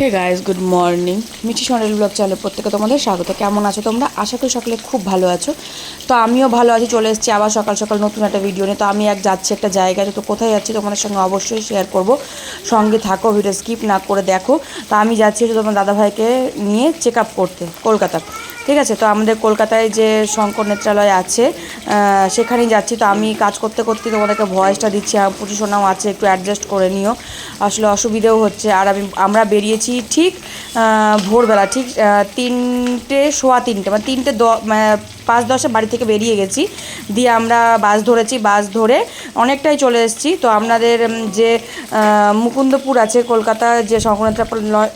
Hey guys good morning Mithi Sonali blog চ্যানেলে প্রত্যেকে তোমাদের স্বাগত। কেমন আছো তোমরা? আশা করি সকলে খুব ভালো আছো। তো আমিও ভালো আছি, চলে এসেছি আবার সকাল সকাল নতুন একটা ভিডিও নিয়ে। তো আমি এক যাচ্ছি একটা জায়গায়। তো কোথায় যাচ্ছি তোমাদের সঙ্গে অবশ্যই শেয়ার করব। সঙ্গে থাকো ভিডিও স্কিপ না করে দেখো। তো আমি যাচ্ছি তোমার দাদাভাইকে নিয়ে চেক আপ করতে, কলকাতা। ঠিক আছে, তো আমাদের কলকাতায় যে শঙ্কর নেত্রালয় আছে সেখানেই যাচ্ছি। তো আমি কাজ করতে করতে তোমাদেরকে ভয়েসটা দিচ্ছি আর প্রচুর শোনাও আছে, একটু অ্যাডজাস্ট করে নিও। আসলে অসুবিধেও হচ্ছে। আর আমি, আমরা বেরিয়েছি ঠিক ভোরবেলা, ঠিক তিনটে, সোয়া তিনটে মানে তিনটে দ মানে পাঁচ দশে বাড়ি থেকে বেরিয়ে গেছি। দিয়ে আমরা বাস ধরেছি, বাস ধরে অনেকটাই চলে এসেছি। তো আপনাদের যে মুকুন্দপুর আছে, কলকাতা যে সংক্রান্ত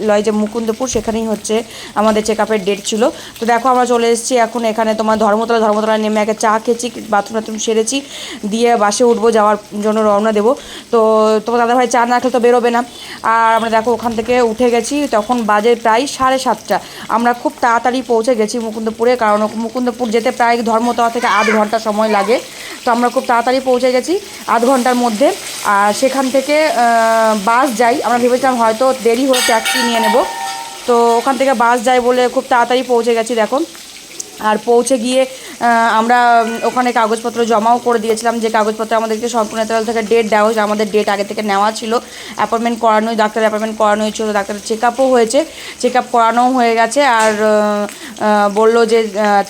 লয় যে মুকুন্দপুর, সেখানেই হচ্ছে আমাদের চেক আপের ডেট ছিল। তো দেখো আমরা চলে এসেছি এখন এখানে তোমার ধর্মতলা ধর্মতলা নেমে একে চা খেয়েছি বাথরুম টাথরুম সেরেছি। দিয়ে বাসে উঠবো, যাওয়ার জন্য রওনা দেবো। তো তোমার দাদাভাই চা না খেলে তো বেরোবে না। আর আমরা দেখো ওখান থেকে উঠে গেছি, তখন বাজে প্রায় সাড়ে সাতটা। আমরা খুব তাড়াতাড়ি পৌঁছে গেছি মুকুন্দপুরে, কারণ মুকুন্দপুর যেতে প্রায় ধর্মতলা থেকে আধ ঘণ্টা সময় লাগে। তো আমরা খুব তাড়াতাড়ি পৌঁছে গেছি আধ ঘণ্টার মধ্যে। আর সেখান থেকে বাস যাই। আমরা ভেবেছিলাম হয়তো দেরি হলে ট্যাক্সি নিয়ে নেব। তো ওখান থেকে বাস যায় বলে খুব তাড়াতাড়ি পৌঁছে গেছি দেখো। আর পৌঁছে গিয়ে আমরা ওখানে কাগজপত্র জমাও করে দিয়েছিলাম, যে কাগজপত্র আমাদেরকে সম্পূর্ণ নেতাল থেকে ডেট দেওয়া হয়েছে আমাদের ডেট আগে থেকে নেওয়া ছিল। অ্যাপয়েন্টমেন্ট করানোই ডাক্তার অ্যাপয়েন্টমেন্ট করানো হয়েছিল ডাক্তারের চেক আপও হয়েছে। চেক আপ করানোও হয়ে গেছে আর বলল যে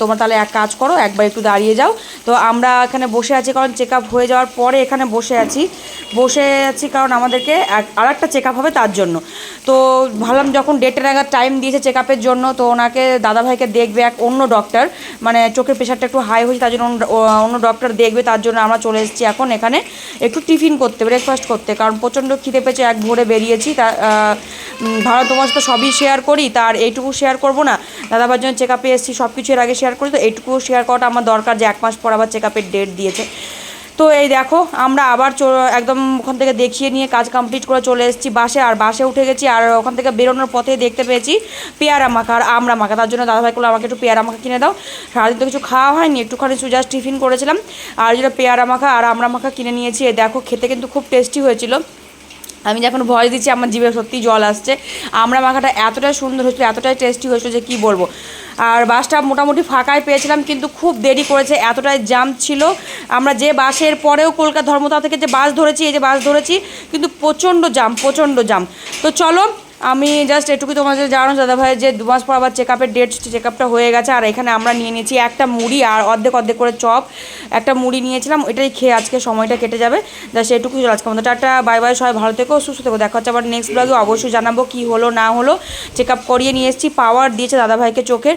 তোমরা তাহলে এক কাজ করো, একবার একটু দাঁড়িয়ে যাও। তো আমরা এখানে বসে আছি, কারণ চেক আপ হয়ে যাওয়ার পরে এখানে বসে আছি। বসে আছি কারণ আমাদেরকে আর একটা চেক আপ হবে তার জন্য। তো ভাবলাম যখন ডেটের আগে টাইম দিয়েছে চেক আপের জন্য, তো ওনাকে, দাদাভাইকে দেখবে এক অন্য ডক্টর মানে চোখের প্রেশারটা একটু হাই হয়েছে, তার জন্য অন্য- ডক্টর দেখবে, তার জন্য আমরা চলে এসেছি এখন এখানে একটু টিফিন করতে ব্রেকফাস্ট করতে, কারণ প্রচণ্ড খিদে পেয়েছে, এক ভোরে বেরিয়েছি, তা ভালো তোমার সাথে সবই শেয়ার করি, তার এইটুকু শেয়ার করব না। দাদাবার জন্য চেক আপে এসেছি সব কিছু এর আগে শেয়ার করি, তো এইটুকু শেয়ার করাটা আমার দরকার যে এক মাস পর আবার চেক আপের ডেট দিয়েছে। তো এই দেখো, আমরা আবার একদম ওখান থেকে দেখিয়ে নিয়ে কাজ কমপ্লিট করে চলে এসেছি বাসে, আর বাসে উঠে গেছি, আর ওখান থেকে বেরোনোর পথে দেখতে পেয়েছি পেয়ারা মাখা আর আমরা মাখা। তার জন্য দাদাভাই করল আমাকে একটু পেয়ারা মাখা কিনে দাও। সারাদিন তো কিছু খাওয়া হয়নি, একটুখানি সুজাস টিফিন করেছিলাম। আর যেটা পেয়ারা মাখা আর আমরা মাখা কিনে নিয়েছি দেখো, খেতে কিন্তু খুব টেস্টি হয়েছিল। আমি যখন ভয় দিচ্ছি, আমার জিভে সত্যি জল আসছে। আমরা মাখাটা এতটাই সুন্দর হয়েছিল, এতটাই টেস্টি হয়েছিল যে কি বলব। আর বাসটা মোটামুটি ফাঁকায় পেয়েছিলাম, কিন্তু খুব দেরি করেছে, এতটাই জাম ছিল। আমরা যে বাসের পরেও কলকাতা ধর্মতলা থেকে যে বাস ধরেছি, এই যে বাস ধরেছি, কিন্তু প্রচণ্ড জাম প্রচণ্ড জাম তো চলো আমি জাস্ট এটুকু তোমাদের জানো দাদা ভাই যে দু মাস পর আবার চেক আপের ডেট চেক আপটা হয়ে গেছে, আর এখানে আমরা নিয়ে নিয়েছি একটা মুড়ি আর অর্ধেক অর্ধেক করে চপ। একটা মুড়ি নিয়েছিলাম এটাই খেয়ে আজকে সময়টা কেটে যাবে। জাস্ট এটুকু আজকে আমাদের টাটা বাই বাই সবাই ভালো থেকো, সুস্থ থেকো। দেখা হচ্ছে আবার নেক্সট ব্লগে অবশ্যই জানাব কী হলো, না হলো। চেক আপ করিয়ে নিয়ে এসেছি পাওয়ার দিয়েছে দাদাভাইকে চোখের।